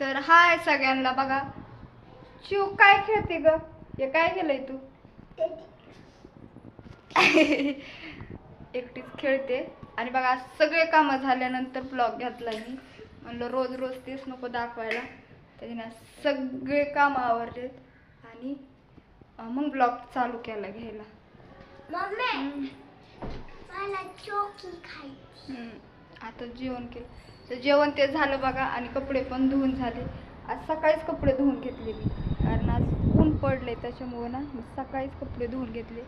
तर हाय सगळ्यांना बघा. शिव काय खेळते ग? हे काय केलंय तू? एकटीच खेळते. आणि बघा सगळे कामं झाल्यानंतर ब्लॉग घेतला मी. म्हणलं रोज रोज तेच नको दाखवायला. त्याच्याने आज सगळे कामं आवरलेत. आणि मग ब्लॉग चालू केला घ्यायला. आता जेवण केलं. तर जेवण ते झालं बघा आणि कपडे पण धुवून झाले. आज सकाळीच कपडे धुवून घेतले मी. कारण आज ऊन पडले त्याच्यामुळं ना मी सकाळीच कपडे धुवून घेतले.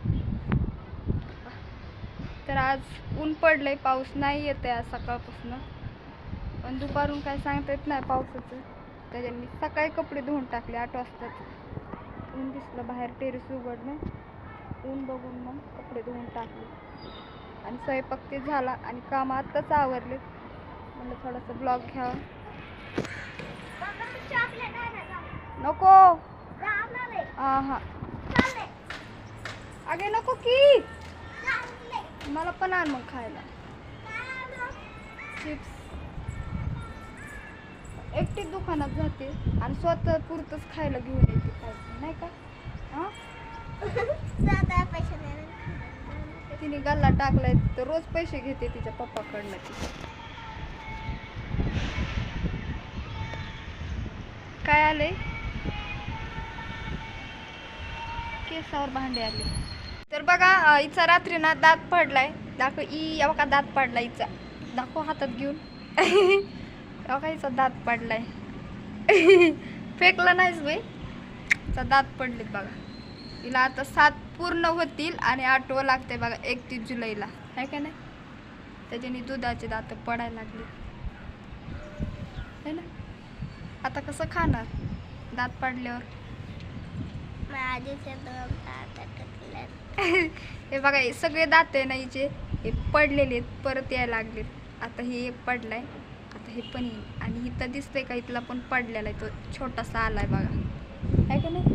तर आज ऊन पडलंय पाऊस नाही येत आहे आज सकाळपासून. पण दुपारून काय सांगता येत नाही पावसाचं. त्याच्याने मी सकाळी कपडे धुवून टाकले आठ वाजताच. ऊन दिसलं बाहेर टेरेस उघडलं. ऊन बघून मग कपडे धुवून टाकले. आणि स्वयंपाक ते झाला आणि काम आत्ताच आवरले. म्हणलं थोडासा ब्लॉग आणायला नको. हा अगे नको की. मला पण आण मग खायला. चिप्स एकटीच दुकानात जाते आणि स्वतः पुरतच खायला घेऊन येते नाही का? हा? तिने गल्ला टाकलाय तर रोज पैसे घेते तिच्या पप्पाकडनं. ती काय आलंय? केसावर भांडे आले. तर बघा इचा हिचा रात्री ना दात पडलाय. दाखव ई या का दात पडला हिचा दाखव हातात घेऊन. या बघा हिचा दात पडलाय? फेकला नाहीच बाई. हिचा दात पडलेत बघा. तिला आता सात पूर्ण होतील आणि आठवं लागते बघा एकतीस जुलैला. आहे का नाही? त्याच्याने दुधाचे दात पडायला लागले. है ना? आता कसं खाणार? दात पडल्यावर. हे बघा हे सगळे दात आहे ना हिचे. हे पडलेले आहेत परत यायला लागलेत. आता हे एक पडलाय आता हे पण येईल. आणि इथं दिसतंय का इथला पण पडलेला आहे तो छोटासा आलाय बघा. आहे का नाही?